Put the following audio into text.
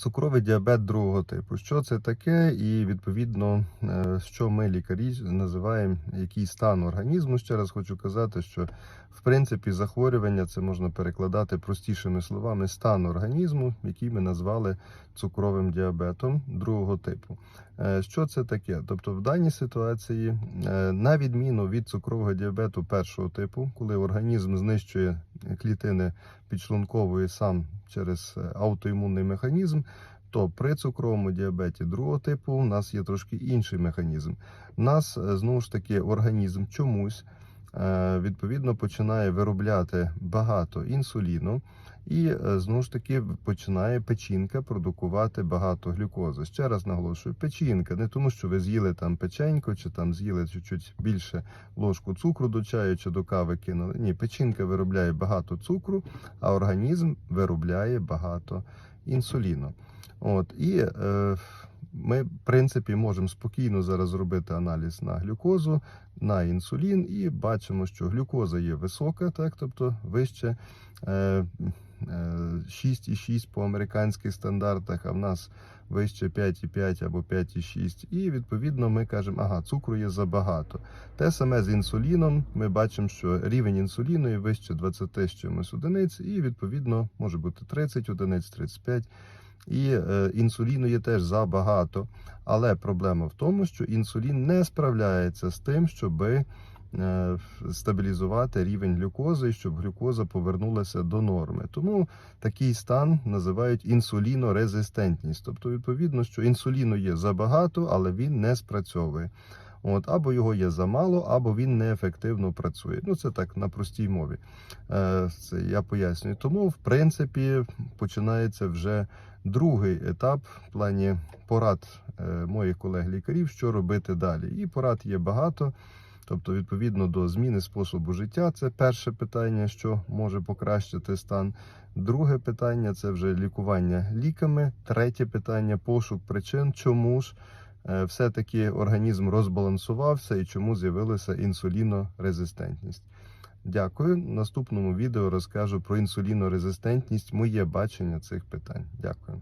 Цукровий діабет другого типу. Що це таке? І відповідно, е, що ми лікарі називаємо який стан організму. Ще раз хочу казати, що в принципі захворювання це можна перекладати простішими словами стан організму, який ми назвали цукровим діабетом другого типу. Е, Що це таке? Тобто, в даній ситуації, е, на відміну від цукрового діабету першого типу, коли організм знищує клітини підшлункової сам через е, аутоімунний механізм, то при цукровому діабеті другого типу у нас є трошки інший механізм. У нас знову ж таки організм чомусь відповідно починає виробляти багато інсуліну. І е, знову ж таки починає печінка продукувати багато глюкози. Ще раз наголошую, печінка не тому, що ви з'їли там печенько, чи там з'їли чуть-чуть більше ложку цукру до чаю чи до кави кинули. Ні, печінка виробляє багато цукру, а організм виробляє багато інсуліну. От і е, ми, в принципі, можемо спокійно зараз зробити аналіз на глюкозу, на інсулін, і бачимо, що глюкоза є висока, так, тобто вище. Е, 6,6 по американських стандартах, а в нас вище 5,5 або 5,6. І відповідно ми кажемо, ага, цукру є забагато. Те саме з інсуліном. Ми бачимо, що рівень інсуліну є вище 20 з чимось одиниць, і відповідно може бути 30 одиниць, 35. І е, інсуліну є теж забагато. Але проблема в тому, що інсулін не справляється з тим, щоби е, стабілізувати рівень глюкози, щоб глюкоза повернулася до норми. Тому такий стан називають інсулінорезистентність. Тобто, відповідно, що інсуліну є забагато, але він не спрацьовує. От, або його є замало, або він неефективно працює. Ну, це так на простій мові. Е, Це я пояснюю. Тому, в принципі, починається вже другий етап в плані порад е, моїх колег-лікарів, що робити далі. І порад є багато. Тобто, відповідно до зміни способу життя, це перше питання, що може покращити стан. Друге питання це вже лікування ліками. Третє питання пошук причин, чому ж все-таки організм розбалансувався і чому з'явилася інсулінорезистентність. Дякую. В наступному відео розкажу про інсулінорезистентність, моє бачення цих питань. Дякую.